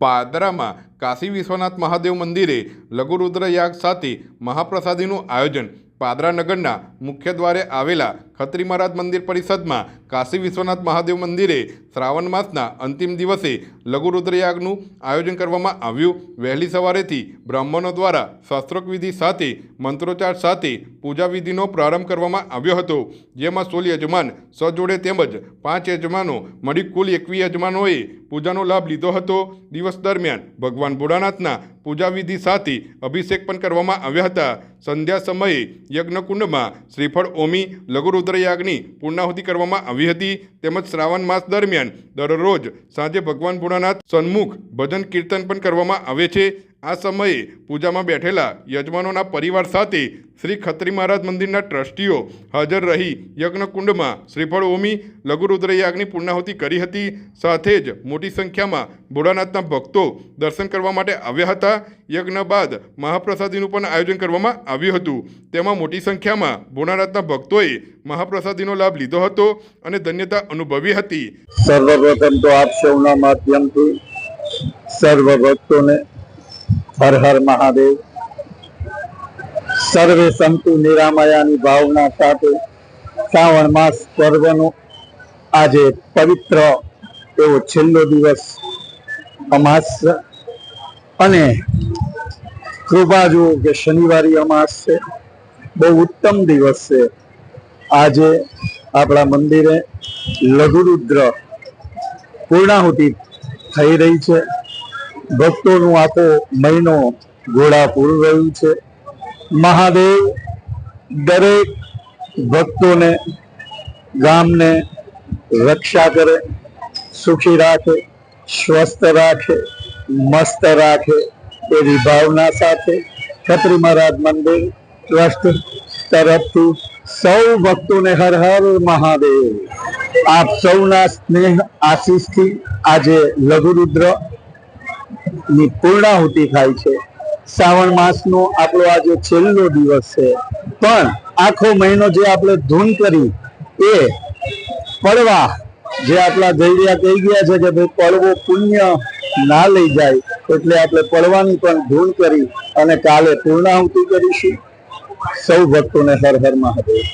પાદરામાં કાશી વિશ્વનાથ મહાદેવ મંદિરે લઘુરુદ્ર યાગ સાથે મહાપ્રસાદીનું આયોજન પાદરા નગરના મુખ્ય દ્વારે આવેલા ખત્રી મહારાજ મંદિર પરિષદમાં કાશી વિશ્વનાથ મહાદેવ મંદિરે શ્રાવણ માસના અંતિમ દિવસે લઘુરુદ્રયાગનું આયોજન કરવામાં આવ્યું. વહેલી સવારેથી બ્રાહ્મણો દ્વારા શાસ્ત્રોક વિધિ સાથે, મંત્રોચ્ચાર સાથે પૂજા વિધિનો પ્રારંભ કરવામાં આવ્યો હતો. જેમાં સોળ યજમાન સજોડે તેમજ પાંચ યજમાનો, મળી કુલ એકવી યજમાનોએ પૂજાનો લાભ લીધો હતો. દિવસ દરમિયાન ભગવાન ભોળાનાથના પૂજા વિધિ સાથે અભિષેક પણ કરવામાં આવ્યા હતા. સંધ્યા સમયે યજ્ઞકુંડમાં શ્રીફળ ઓમી લઘુરુદ્ર યાગની પૂર્ણાહુતિ કરવામાં આવી હતી. તેમજ શ્રાવણ માસ દરમિયાન દરરોજ સાંજે ભગવાન ભોળાનાથ સન્મુખ ભજન કીર્તન પણ કરવામાં આવે છે. આ સમયે પૂજામાં બેઠેલા યજમાનોના પરિવાર સાથે શ્રી ખત્રી મહારાજ મંદિરના ટ્રસ્ટીઓ હાજર રહી યજ્ઞકુંડમાં શ્રીફળ ઓમી લઘુરુદ્ર પૂર્ણાહુતિ કરી હતી. સાથે જ મોટી સંખ્યામાં ભોળાનાથના ભક્તો દર્શન કરવા માટે આવ્યા હતા. યજ્ઞ બાદ મહાપ્રસાદીનું પણ આયોજન કરવામાં આવ્યું હતું. તેમાં મોટી સંખ્યામાં ભોળાનાથના ભક્તોએ મહાપ્રસાદીનો લાભ લીધો હતો અને ધન્યતા અનુભવી હતી. સર્વપ્રથમ તો આપ સૌના માધ્યમથી સર્વ ભક્તોને હર હર મહાદેવ. સર્વે સંતુ નિરામયાની ભાવના સાથે શ્રાવણ માસ પર્વનો આજે પવિત્ર એવો છેલ્લો દિવસ અમાસ. અને કૃપા જુઓ કે શનિવારી અમાસ છે બહુ ઉત્તમ દિવસ છે આજે આપણા મંદિરે લઘુરુદ્ર પૂર્ણાહુતિ થઈ રહી છે. ભક્તોનું આખો મહિનો ઘોડા પૂરું રહ્યું છે. મહાદેવ દરેક ભક્તોને ગામને રક્ષા કરે, સુખી રાખે, સ્વસ્થ રાખે, મસ્ત રાખે એવી ભાવના સાથે છત્રી મહારાજ મંદિર ટ્રસ્ટ તરફથી સૌ ભક્તોને હર હર મહાદેવ. આપ સૌના સ્નેહ આશીષથી આજે લઘુરુદ્ર ની પૂર્ણાહુતિ થાય છે. શ્રાવણ માસનો આપણો આજે છેલ્લો દિવસ છે, પણ આખો મહિનો જે આપણે ધૂન કરી, એ પડવા જે આપણા ધૈર્યા કહી ગયા છે કે ભાઈ પડવો પુણ્ય ના લઈ જાય, એટલે આપણે પડવાની પણ ધૂન કરી અને કાલે પૂર્ણાહુતિ કરીશું. સૌ ભક્તોને હર હર મહાદેવ.